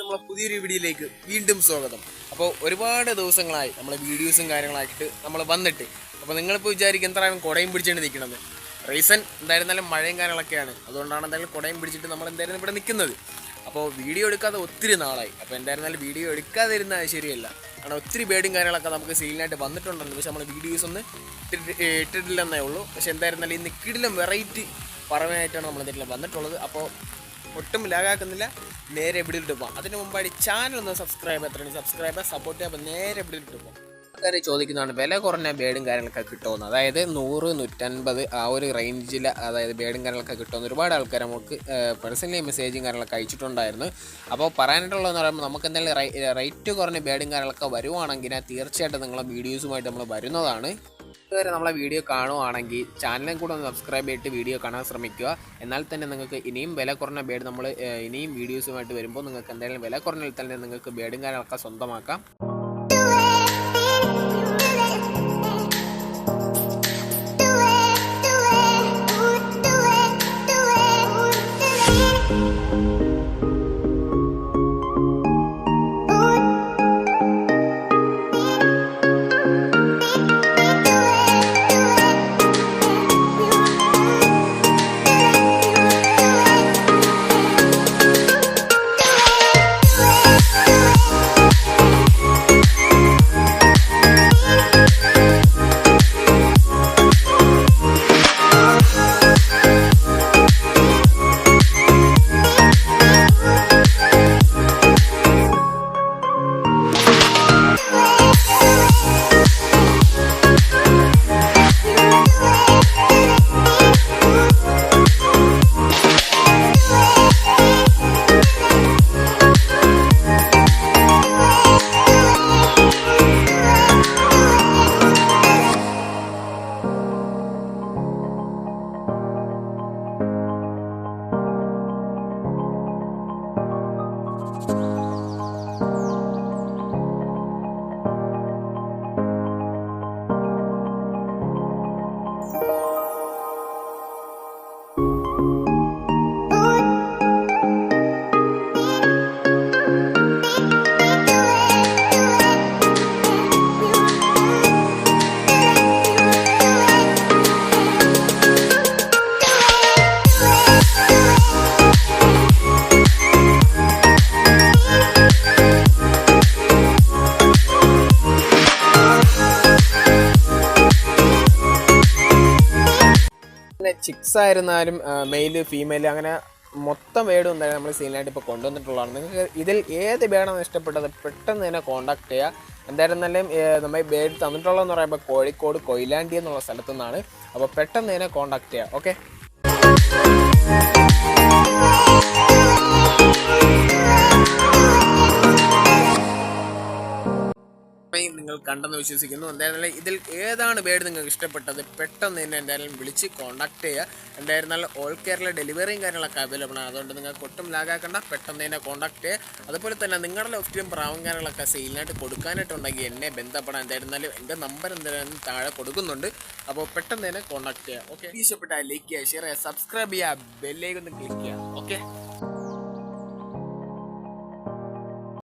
നമ്മളെ പുതിയൊരു വീഡിയോയിലേക്ക് വീണ്ടും സ്വാഗതം. അപ്പോൾ ഒരുപാട് ദിവസങ്ങളായി നമ്മളെ വീഡിയോസും കാര്യങ്ങളായിട്ട് നമ്മൾ വന്നിട്ട്. അപ്പോൾ നിങ്ങളിപ്പോൾ വിചാരിക്കും എന്തായാലും കുടയും പിടിച്ചുകൊണ്ട് നിൽക്കണമെന്ന് റീസൺ എന്തായിരുന്നാലും മഴയും കാര്യങ്ങളൊക്കെയാണ്. അതുകൊണ്ടാണ് എന്തായാലും കുടയും പിടിച്ചിട്ട് നമ്മൾ എന്തായാലും ഇവിടെ നിൽക്കുന്നത്. അപ്പോൾ വീഡിയോ എടുക്കാതെ ഒത്തിരി നാളായി. അപ്പോൾ എന്തായിരുന്നാലും വീഡിയോ എടുക്കാതിരുന്നാൽ ശരിയല്ല. കാരണം ഒത്തിരി ബേഡും കാര്യങ്ങളൊക്കെ നമുക്ക് സീലിനായിട്ട് വന്നിട്ടുണ്ടായിരുന്നു പക്ഷെ നമ്മൾ വീഡിയോസ് ഒന്ന് ഇട്ടിട്ട് ഇട്ടിട്ടില്ലെന്നേ ഉള്ളൂ. പക്ഷെ എന്തായിരുന്നാലും ഇന്ന് നിക്കിടിലും വെറൈറ്റി പറയാനായിട്ടാണ് നമ്മൾ ഇതിൽ വന്നിട്ടുള്ളത്. അപ്പോൾ ഒട്ടും ലാഗാക്കുന്നില്ല നേരെ എവിടെ ഇട്ട് പോകാം അതിന് മുമ്പായി ചാനൽ ഒന്ന് സബ്സ്ക്രൈബ് എത്ര സബ്സ്ക്രൈബ് സപ്പോർട്ട് ചെയ്യാൻ നേരെ എവിടെ ഇട്ട് പോകാം ആൾക്കാർ ചോദിക്കുന്നതാണ് വില കുറഞ്ഞ ബേഡും കാര്യങ്ങളൊക്കെ കിട്ടുമെന്ന് അതായത് നൂറ് നൂറ്റൻപത് ആ ഒരു റേഞ്ചിൽ അതായത് ബേഡും കാര്യങ്ങളൊക്കെ കിട്ടുമെന്ന് ഒരുപാട് ആൾക്കാർ നമുക്ക് പേഴ്സണലി മെസ്സേജും കാര്യങ്ങളൊക്കെ അയച്ചിട്ടുണ്ടായിരുന്നു. അപ്പോൾ പറയാനായിട്ടുള്ളതെന്ന് പറയുമ്പോൾ നമുക്ക് എന്തെങ്കിലും റേറ്റ് കുറഞ്ഞ ബേഡും കാര്യങ്ങളൊക്കെ വരുവാണെങ്കിൽ തീർച്ചയായിട്ടും നിങ്ങളെ വീഡിയോസുമായിട്ട് നമ്മൾ വരുന്നതാണ്. ഇതുവരെ നമ്മളെ വീഡിയോ കാണുവാണെങ്കിൽ ചാനലും കൂടെ ഒന്ന് സബ്സ്ക്രൈബ് ചെയ്തിട്ട് വീഡിയോ കാണാൻ ശ്രമിക്കുക. എന്നാൽ തന്നെ നിങ്ങൾക്ക് ഇനിയും വില കുറഞ്ഞ ബേഡ് നമ്മൾ ഇനിയും വീഡിയോസുമായിട്ട് വരുമ്പോൾ നിങ്ങൾക്ക് എന്തെങ്കിലും വില കുറഞ്ഞതിൽ തന്നെ നിങ്ങൾക്ക് ബേഡും കാര്യങ്ങളൊക്കെ സ്വന്തമാക്കാം. Oh. ചിക്സ് ആയിരുന്നാലും മെയിൽ ഫീമെയിൽ അങ്ങനെ മൊത്തം വേർഡും എന്തായാലും നമ്മൾ സീനായിട്ട് ഇപ്പോൾ കൊണ്ടുവന്നിട്ടുള്ളതാണ്. നിങ്ങൾക്ക് ഇതിൽ ഏത് ബേഡാണ് ഇഷ്ടപ്പെട്ടത് പെട്ടെന്ന് തന്നെ കോൺടാക്ട് ചെയ്യുക എന്തായിരുന്നാലും നമ്മൾ ബേഡ് തന്നിട്ടുള്ളതെന്ന് പറയുമ്പോൾ കോഴിക്കോട് കൊയിലാണ്ടി എന്നുള്ള സ്ഥലത്തു നിന്നാണ് അപ്പോൾ പെട്ടെന്ന് തന്നെ കോൺടാക്ട് ചെയ്യുക ഓക്കെ ഇത്രയും നിങ്ങൾ കണ്ടെന്ന് വിശ്വസിക്കുന്നു. എന്തായിരുന്നാലും ഇതിൽ ഏതാണ് ബേഡ് നിങ്ങൾക്ക് ഇഷ്ടപ്പെട്ടത്? പെട്ടെന്ന് തന്നെ എന്തായാലും വിളിച്ച് കോൺടാക്ട് ചെയ്യുക. എന്തായിരുന്നാലും ഓൾ കേരള ഡെലിവറിയും കാര്യങ്ങളൊക്കെ അവൈലബിൾ ആണ്. അതുകൊണ്ട് നിങ്ങൾക്ക് ഒട്ടും ലാഗാക്കണ്ട പെട്ടെന്ന് തന്നെ കോൺടാക്ട് ചെയ്യുക. അതുപോലെ തന്നെ നിങ്ങളുടെ ലോഫ്റ്റിലും പ്രാവും കാര്യങ്ങളൊക്കെ സെയിലിനായിട്ട് കൊടുക്കാനായിട്ടുണ്ടെങ്കിൽ എന്നെ ബന്ധപ്പെടാൻ എന്തായിരുന്നാലും എന്റെ നമ്പർ എന്തായാലും താഴെ കൊടുക്കുന്നുണ്ട്. അപ്പോൾ പെട്ടെന്ന് തന്നെ കോൺടാക്ട് ചെയ്യുക. ഓക്കെ ഇഷ്ടപ്പെട്ടാൽ ലൈക്ക് ചെയ്യുക ഷെയർ ചെയ്യുക സബ്സ്ക്രൈബ് ചെയ്യുക ബെല്ലേക്കൊന്ന് ക്ലിക്ക് ചെയ്യുക. ഓക്കെ